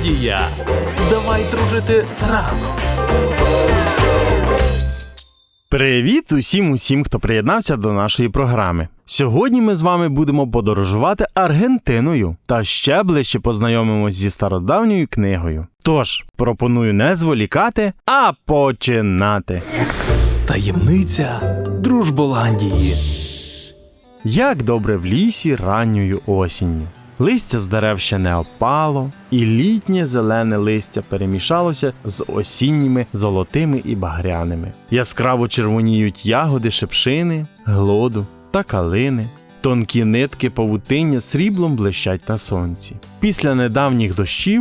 Дружболандія. Давай дружити разом. Привіт усім усім, хто приєднався до нашої програми. Сьогодні ми з вами будемо подорожувати Аргентиною та ще ближче познайомимось зі стародавньою книгою. Тож пропоную не зволікати, а починати. Таємниця Дружболандії. Як добре в лісі ранньою осінню. Листя з дерев ще не опало, і літнє зелене листя перемішалося з осінніми золотими і багряними. Яскраво червоніють ягоди шепшини, глоду та калини. Тонкі нитки павутиння сріблом блищать на сонці. Після недавніх дощів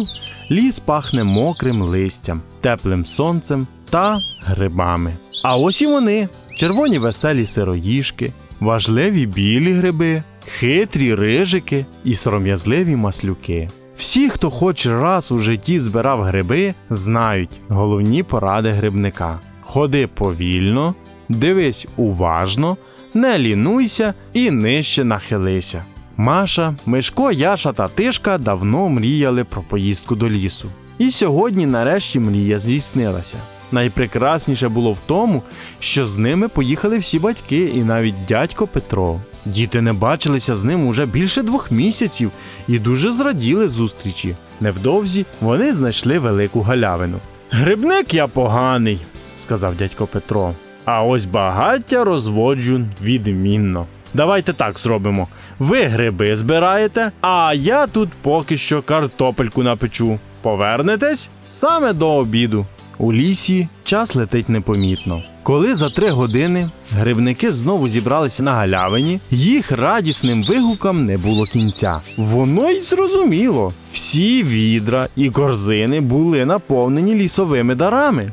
ліс пахне мокрим листям, теплим сонцем та грибами. А ось і вони червоні веселі сироїжки, важливі білі гриби, хитрі рижики і сором'язливі маслюки. Всі, хто хоч раз у житті збирав гриби, знають головні поради грибника: ходи повільно, дивись уважно, не лінуйся і нижче нахилися. Маша, Мишко, Яша та Тишка давно мріяли про поїздку до лісу. І сьогодні, нарешті, мрія здійснилася. Найпрекрасніше було в тому, що з ними поїхали всі батьки і навіть дядько Петро. Діти не бачилися з ним уже більше двох місяців і дуже зраділи зустрічі. Невдовзі вони знайшли велику галявину. Грибник я поганий, сказав дядько Петро. А ось багаття розводжу відмінно. Давайте так зробимо. Ви гриби збираєте, а я тут поки що картопельку напечу. Повернетесь саме до обіду. У лісі час летить непомітно. Коли за три години грибники знову зібралися на галявині, їх радісним вигукам не було кінця. Воно й зрозуміло. Всі відра і корзини були наповнені лісовими дарами.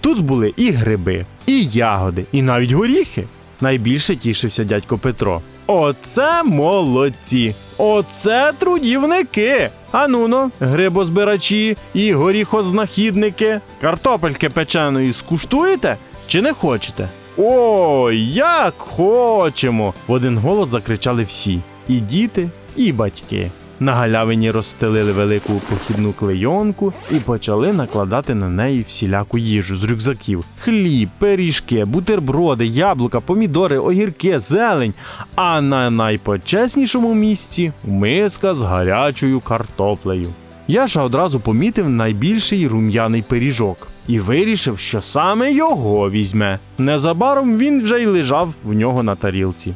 Тут були і гриби, і ягоди, і навіть горіхи. Найбільше тішився дядько Петро. Оце молодці! Оце трудівники! Ануно, грибозбирачі і горіхознахідники. Картопельки печеної скуштуєте чи не хочете? О, як хочемо! в один голос закричали всі: і діти, і батьки. На галявині розстелили велику похідну клейонку і почали накладати на неї всіляку їжу з рюкзаків: хліб, пиріжки, бутерброди, яблука, помідори, огірки, зелень. А на найпочеснішому місці миска з гарячою картоплею. Яша одразу помітив найбільший рум'яний пиріжок і вирішив, що саме його візьме. Незабаром він вже й лежав в нього на тарілці.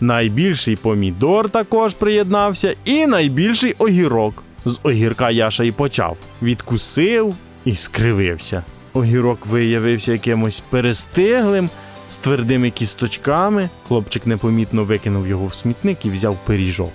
Найбільший помідор також приєднався, і найбільший огірок. З огірка Яша і почав. Відкусив і скривився. Огірок виявився якимось перестиглим, з твердими кісточками. Хлопчик непомітно викинув його в смітник і взяв пиріжок.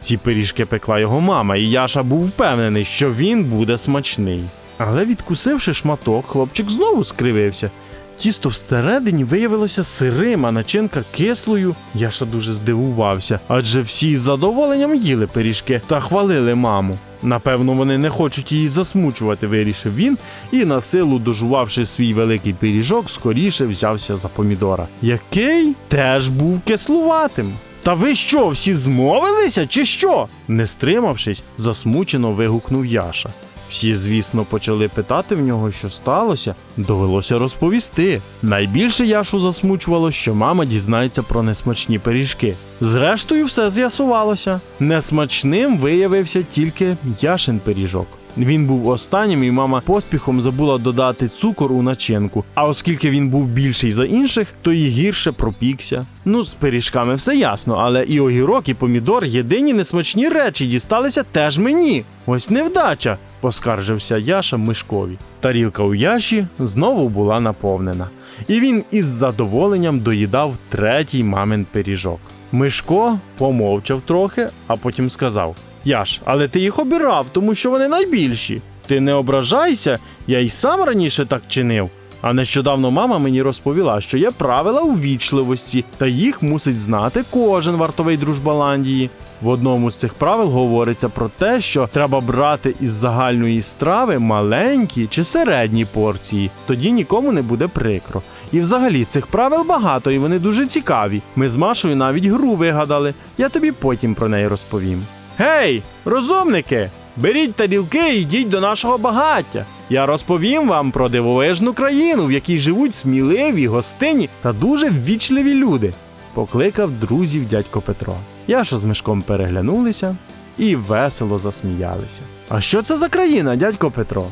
Ці пиріжки пекла його мама, і Яша був впевнений, що він буде смачний. Але відкусивши шматок, хлопчик знову скривився. Тісто всередині виявилося сирим, а начинка кислою. Яша дуже здивувався, адже всі з задоволенням їли пиріжки та хвалили маму. Напевно, вони не хочуть її засмучувати, вирішив він, і на силу, дожувавши свій великий пиріжок, скоріше взявся за помідора, який теж був кислуватим. Та ви що, всі змовилися, чи що? Не стримавшись, засмучено вигукнув Яша. Всі, звісно, почали питати в нього, що сталося. Довелося розповісти. Найбільше Яшу засмучувало, що мама дізнається про несмачні пиріжки. Зрештою, все з'ясувалося. Несмачним виявився тільки Яшин пиріжок. Він був останнім, і мама поспіхом забула додати цукор у начинку. А оскільки він був більший за інших, то і гірше пропікся. Ну, з пиріжками все ясно, але і огірок, і помідор єдині несмачні речі дісталися теж мені. Ось невдача, поскаржився Яша Мишкові. Тарілка у Яші знову була наповнена, і він із задоволенням доїдав третій мамин пиріжок. Мишко помовчав трохи, а потім сказав: Яш, але ти їх обирав, тому що вони найбільші. Ти не ображайся, я й сам раніше так чинив. А нещодавно мама мені розповіла, що є правила увічливості, та їх мусить знати кожен вартовий дружбаландії. В одному з цих правил говориться про те, що треба брати із загальної страви маленькі чи середні порції, тоді нікому не буде прикро. І взагалі цих правил багато, і вони дуже цікаві. Ми з Машою навіть гру вигадали. Я тобі потім про неї розповім. Гей, розумники! беріть тарілки і йдіть до нашого багаття. Я розповім вам про дивовижну країну, в якій живуть сміливі, гостинні та дуже ввічливі люди. Покликав друзів дядько Петро. Яша з Мишком переглянулися і весело засміялися. А що це за країна, дядько Петро?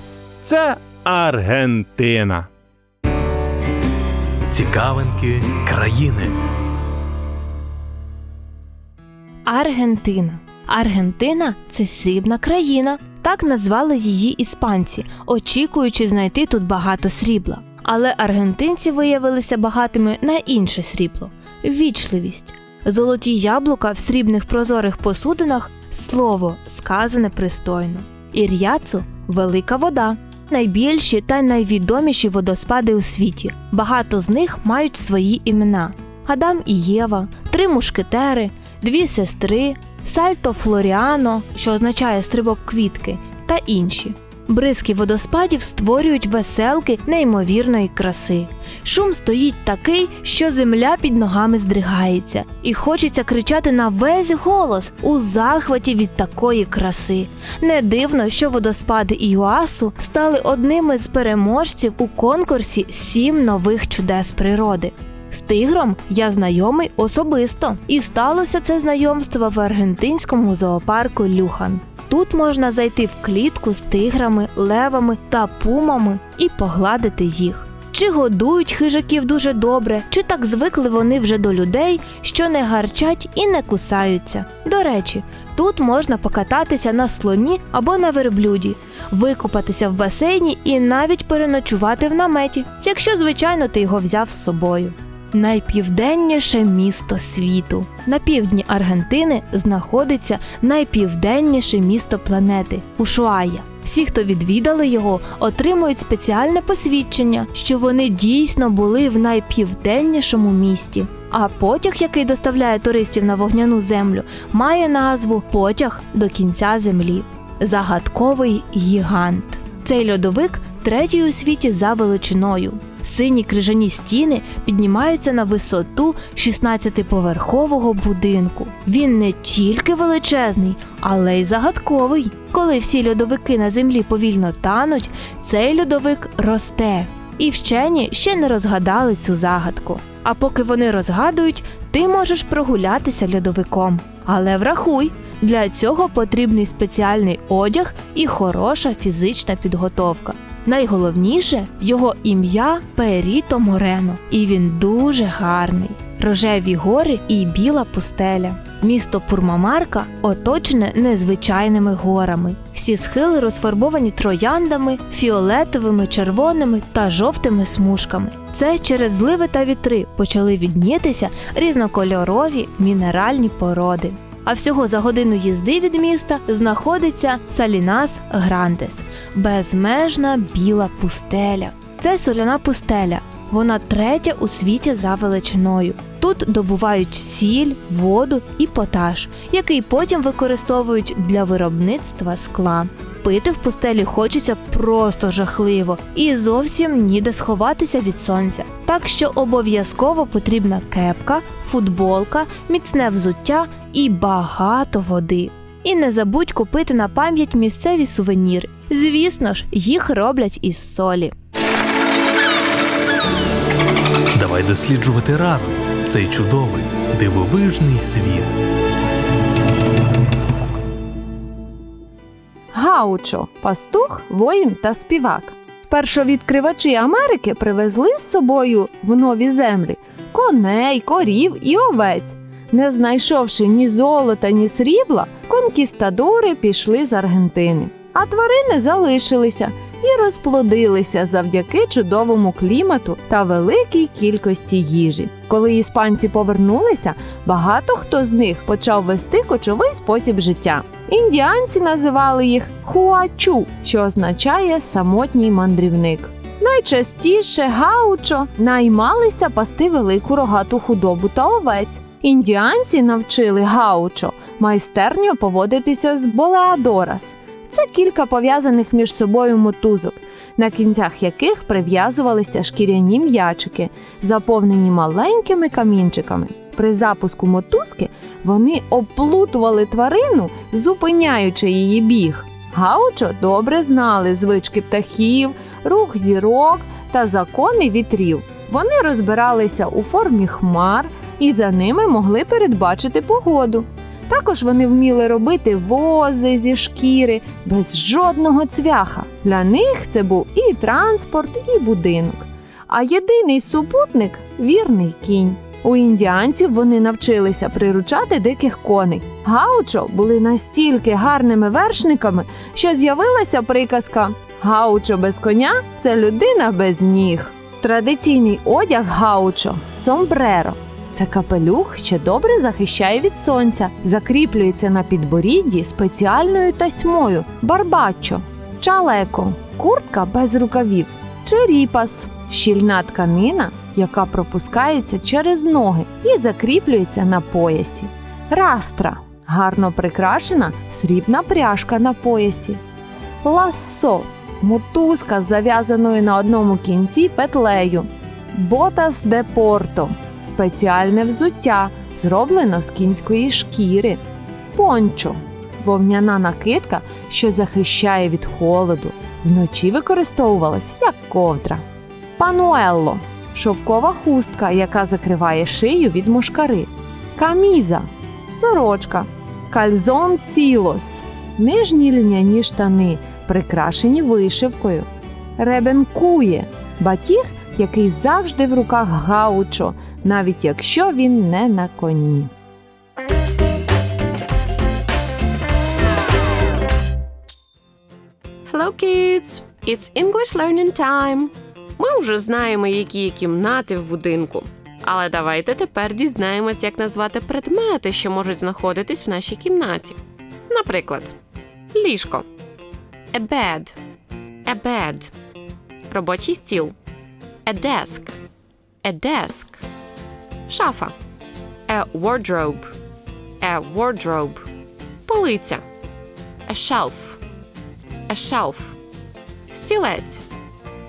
Це Аргентина. Цікавинки країни. Аргентина. Аргентина це срібна країна. Так назвали її іспанці, очікуючи знайти тут багато срібла. Але аргентинці виявилися багатими на інше срібло вічливість. Золоті яблука в срібних прозорих посудинах слово сказане пристойно. Ір'яцу велика вода. Найбільші та найвідоміші водоспади у світі. Багато з них мають свої імена: Адам і Єва, три мушкетери, дві сестри, Сальто Флоріано, що означає стрибок квітки, та інші. Бризки водоспадів створюють веселки неймовірної краси. Шум стоїть такий, що земля під ногами здригається, і хочеться кричати на весь голос у захваті від такої краси. Не дивно, що водоспади Іоасу стали одними з переможців у конкурсі Сім нових чудес природи. З тигром я знайомий особисто, і сталося це знайомство в аргентинському зоопарку Люхан. Тут можна зайти в клітку з тиграми, левами та пумами і погладити їх. Чи годують хижаків дуже добре, чи так звикли вони вже до людей, що не гарчать і не кусаються. До речі, тут можна покататися на слоні або на верблюді, викупатися в басейні і навіть переночувати в наметі, якщо, звичайно, ти його взяв з собою. Найпівденніше місто світу. На півдні Аргентини знаходиться найпівденніше місто планети Ушуая. Всі, хто відвідали його, отримують спеціальне посвідчення, що вони дійсно були в найпівденнішому місті. А потяг, який доставляє туристів на вогняну землю, має назву Потяг до кінця землі. Загадковий гігант. Цей льодовик третій у світі за величиною. Сині крижані стіни піднімаються на висоту 16-поверхового будинку. Він не тільки величезний, але й загадковий. Коли всі льодовики на землі повільно тануть, цей льодовик росте. І вчені ще не розгадали цю загадку. А поки вони розгадують, ти можеш прогулятися льодовиком. Але врахуй, для цього потрібний спеціальний одяг і хороша фізична підготовка. Найголовніше його ім'я Періто Морено, і він дуже гарний. Рожеві гори і біла пустеля. Місто Пурмамарка оточене незвичайними горами. Всі схили розфарбовані трояндами, фіолетовими, червоними та жовтими смужками. Це через зливи та вітри почали віднітися різнокольорові мінеральні породи. А всього за годину їзди від міста знаходиться Салінас Грандес безмежна біла пустеля. Це соляна пустеля. Вона третя у світі за величиною. Тут добувають сіль, воду і поташ, який потім використовують для виробництва скла. Пити в пустелі хочеться просто жахливо і зовсім ніде сховатися від сонця. Так що обов'язково потрібна кепка, футболка, міцне взуття і багато води. І не забудь купити на пам'ять місцеві сувеніри. Звісно ж, їх роблять із солі. Давай досліджувати разом цей чудовий дивовижний світ. Гаучо пастух, воїн та співак. Першовідкривачі Америки привезли з собою в нові землі коней, корів і овець. Не знайшовши ні золота, ні срібла, конкістадори пішли з Аргентини. А тварини залишилися і розплодилися завдяки чудовому клімату та великій кількості їжі. Коли іспанці повернулися, багато хто з них почав вести кочовий спосіб життя. Індіанці називали їх хуачу, що означає самотній мандрівник. Найчастіше гаучо наймалися пасти велику рогату худобу та овець. Індіанці навчили гаучо майстерньо поводитися з болеадорас. Це кілька пов'язаних між собою мотузок, на кінцях яких прив'язувалися шкіряні м'ячики, заповнені маленькими камінчиками. При запуску мотузки вони оплутували тварину, зупиняючи її біг. Гаучо добре знали звички птахів, рух зірок та закони вітрів. Вони розбиралися у формі хмар і за ними могли передбачити погоду. Також вони вміли робити вози зі шкіри без жодного цвяха. Для них це був і транспорт, і будинок. А єдиний супутник вірний кінь. У індіанців вони навчилися приручати диких коней. Гаучо були настільки гарними вершниками, що з'явилася приказка Гаучо без коня це людина без ніг. Традиційний одяг гаучо сомбреро. Це капелюх, що добре захищає від сонця, закріплюється на підборідді спеціальною тасьмою барбачо, чалеко, куртка без рукавів, черіпас, щільна тканина, яка пропускається через ноги і закріплюється на поясі. Растра гарно прикрашена срібна пряжка на поясі. Лассо мотузка з зав'язаною на одному кінці петлею. Ботас де порто спеціальне взуття, зроблено з кінської шкіри. Пончо вовняна накидка, що захищає від холоду. Вночі використовувалась як ковдра. Пануелло шовкова хустка, яка закриває шию від мошкари. Каміза сорочка. Кальзон цілос нижні льняні штани, прикрашені вишивкою. Ребенкує батіг, який завжди в руках гаучо, навіть якщо він не на коні. Hello, kids! It's English learning time! Ми вже знаємо, які є кімнати в будинку. Але давайте тепер дізнаємось, як назвати предмети, що можуть знаходитись в нашій кімнаті. Наприклад, ліжко. A bed. A bed. Робочий стіл. A desk. A desk. Шафа. A wardrobe. A wardrobe. Полиця. A shelf. A shelf. Стілець.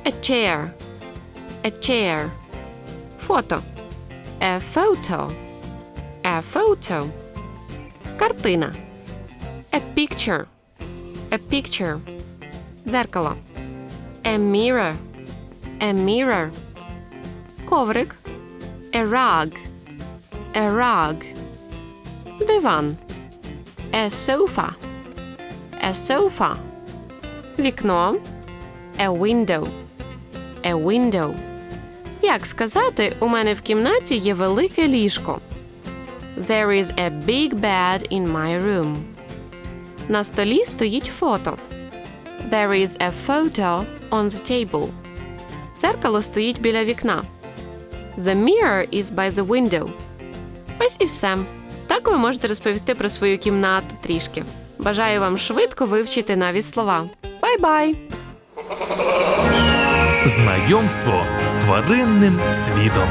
A chair. A chair. Фото. A photo. A photo. Картина. A picture. A picture. Дзеркало. A mirror. A mirror. Коврик. A rug. A rug. Диван. A sofa. A sofa. Вікно. A window. A window. Як сказати, у мене в кімнаті є велике ліжко. There is a big bed in my room. На столі стоїть фото. There is a photo on the table. Дзеркало стоїть біля вікна. The mirror is by the window. Ось і все. Так ви можете розповісти про свою кімнату трішки. Бажаю вам швидко вивчити нові слова. Бай-бай! Знайомство з тваринним світом.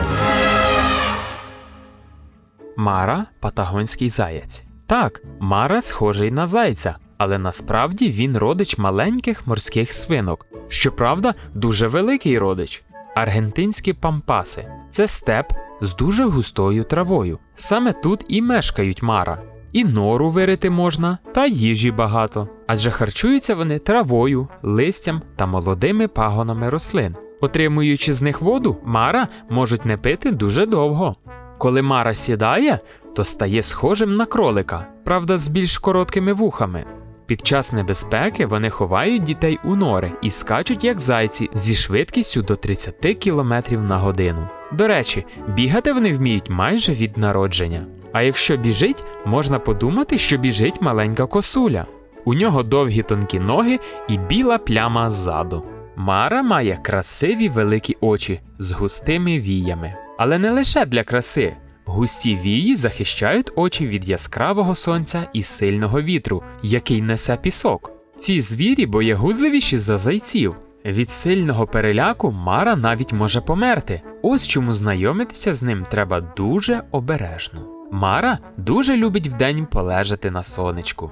Мара патагонський заєць. Так, Мара схожий на зайця, але насправді він родич маленьких морських свинок. Щоправда, дуже великий родич. Аргентинські пампаси це степ з дуже густою травою. Саме тут і мешкають Мара. І нору вирити можна, та їжі багато, адже харчуються вони травою, листям та молодими пагонами рослин. Отримуючи з них воду, Мара можуть не пити дуже довго. Коли Мара сідає, то стає схожим на кролика, правда, з більш короткими вухами. Під час небезпеки вони ховають дітей у нори і скачуть як зайці зі швидкістю до 30 км на годину. До речі, бігати вони вміють майже від народження. А якщо біжить, можна подумати, що біжить маленька косуля. У нього довгі тонкі ноги і біла пляма ззаду. Мара має красиві великі очі з густими віями. Але не лише для краси. Густі вії захищають очі від яскравого сонця і сильного вітру, який несе пісок. Ці звірі боягузливіші за зайців. Від сильного переляку Мара навіть може померти. Ось чому знайомитися з ним треба дуже обережно. Мара дуже любить вдень полежати на сонечку.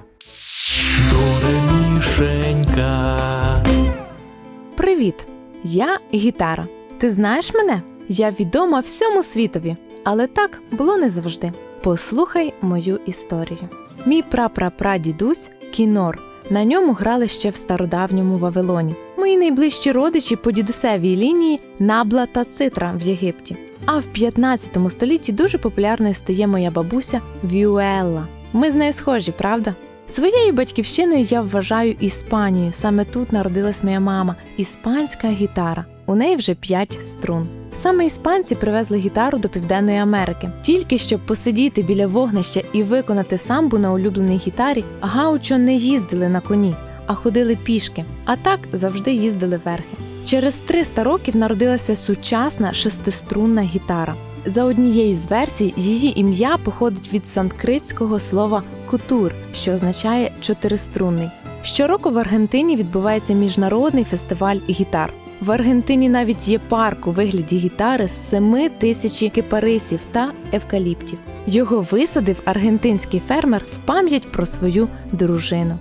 Привіт! Я гітара. Ти знаєш мене? Я відома всьому світові, але так було не завжди. Послухай мою історію. Мій прапрапрадідусь Кінор На ньому грали ще в стародавньому Вавилоні. Мої найближчі родичі по дідусевій лінії Набла та Цитра в Єгипті. А в 15 столітті дуже популярною стає моя бабуся Віуелла. Ми з нею схожі, правда? Своєю батьківщиною я вважаю Іспанію. Саме тут народилась моя мама. Іспанська гітара. У неї вже 5 струн. Саме іспанці привезли гітару до Південної Америки. Тільки щоб посидіти біля вогнища і виконати самбу на улюбленій гітарі, гаучо не їздили на коні, а ходили пішки. А так завжди їздили верхи. Через 300 років народилася сучасна шестиструнна гітара. За однією з версій, її ім'я походить від санскритського слова кутур, що означає чотириструнний. Щороку в Аргентині відбувається міжнародний фестиваль гітар. В Аргентині навіть є парк у вигляді гітари з 7 тисяч кипарисів та евкаліптів. Його висадив аргентинський фермер в пам'ять про свою дружину.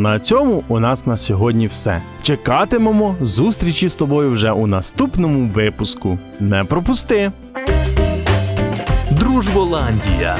На цьому у нас на сьогодні все. Чекатимемо зустрічі з тобою вже у наступному випуску. Не пропусти! Дружболандія.